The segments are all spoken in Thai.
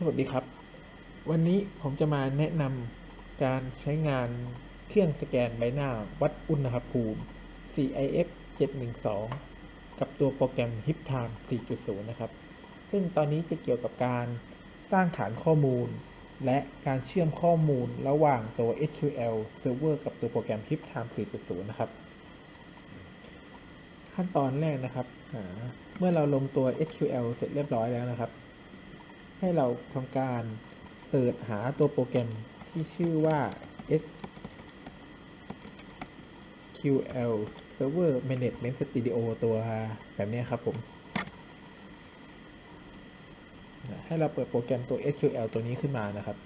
สวัสดีครับ วันนี้ผมจะมาแนะนำการใช้งานเครื่องสแกนใบหน้าวัดอุณหภูมิ CIF 712 กับตัวโปรแกรม HipTime 4.0 นะครับ ซึ่งตอนนี้จะเกี่ยวกับการสร้างฐานข้อมูล และการเชื่อมข้อมูลระหว่างตัว SQL Server กับตัวโปรแกรม HipTime 4.0 นะครับ ขั้นตอนแรกนะครับ เมื่อเราลงตัว SQL เสร็จเรียบร้อยแล้วนะครับ ให้เราทำการเสิร์ชหาตัวโปรแกรมที่ชื่อว่า SQL Server Management Studio ตัวแบบนี้ครับผม ให้เราเปิดโปรแกรมตัว SQL ตัวนี้ขึ้นมานะครับ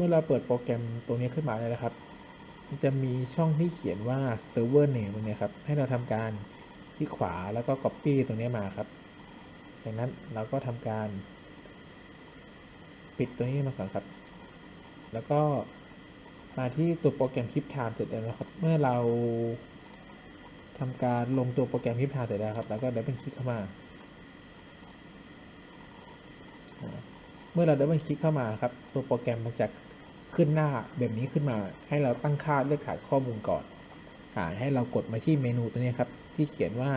มื่อเราเปิดโปรแกรมตัวนี้ขึ้นมาแล้วนะครับ จะมีช่องที่เขียนว่า server name ตรงนี้ครับ ให้เราทำการคลิกขวาแล้วก็ copy ตรงนี้มาครับ จากนั้นเราก็ทำการ ปิดตัวนี้มาก่อนครับ แล้วก็มาที่ตัวโปรแกรม Keep Time เสร็จแล้วนะครับ เมื่อเราทำการลงตัวโปรแกรม Keep Time เสร็จแล้วครับ แล้วก็ดับเบิลคลิกเข้ามาเมื่อเราดับเบิลคลิกเข้ามาครับ ตัวโปรแกรมมันจะ ขึ้นหน้าแบบนี้ขึ้นมา ให้เราตั้งค่าเลือกฐานข้อมูลก่อนอ่าให้เรากดมาที่เมนูตัวนี้ครับ ที่เขียนว่า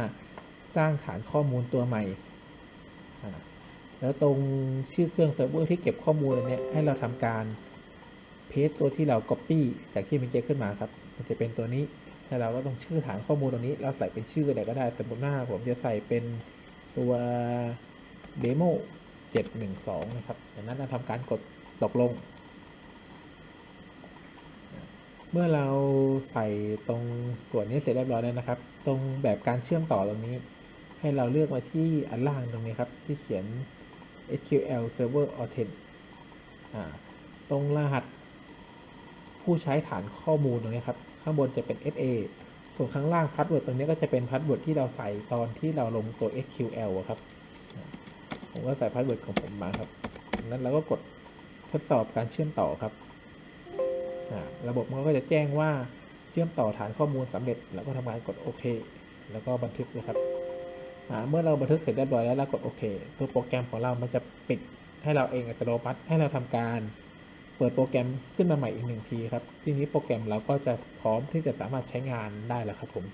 สร้างฐานข้อมูลตัวใหม่ แล้วตรงชื่อเครื่องเซิร์ฟเวอร์ที่เก็บข้อมูลอันเนี้ยให้เราทำการเพจตัวที่เรา Copy จากที่มันเจขึ้นมาครับ มันจะเป็นตัวนี้ให้เราก็ต้องชื่อฐานข้อมูลตรงนี้ เราใส่เป็นชื่ออะไรก็ได้แต่บนหน้าผมจะใส่เป็นตัว demo 712 นะครับดังนั้นเราทำการกดตกลง เมื่อเราใส่ตรงส่วนนี้เสร็จเรียบร้อยแล้วนะครับ ตรงแบบการเชื่อมต่อตรงนี้ ให้เราเลือกมาที่อันล่างตรงนี้ครับ ที่เขียน SQL Server Authent ตรงรหัส ผู้ใช้ฐานข้อมูลตรงนี้ครับ ข้างบนจะเป็น SA ส่วนข้างล่างพาสเวิร์ดตรงนี้ก็จะเป็นพาสเวิร์ดที่เราใส่ตอนที่เราลงตัว SQL อะครับ ผมก็ใส่พาสเวิร์ดของผมมาครับจากนั้นเราก็กดทดสอบการเชื่อมต่อครับ ระบบมันก็จะแจ้งว่าเชื่อมต่อฐานข้อมูลสำเร็จ แล้วก็ทำการกดโอเค แล้วก็บันทึกเลยครับเมื่อเราบันทึกเสร็จเรียบร้อยแล้วเรากดโอเค ตัวโปรแกรมของเรา มันจะปิดให้เราเองอัตโนมัติให้เราทำการเปิดโปรแกรมขึ้นมาใหม่อีกหนึ่งทีครับ ทีนี้โปรแกรมเราก็จะพร้อมที่จะสามารถใช้งานได้แล้วครับผม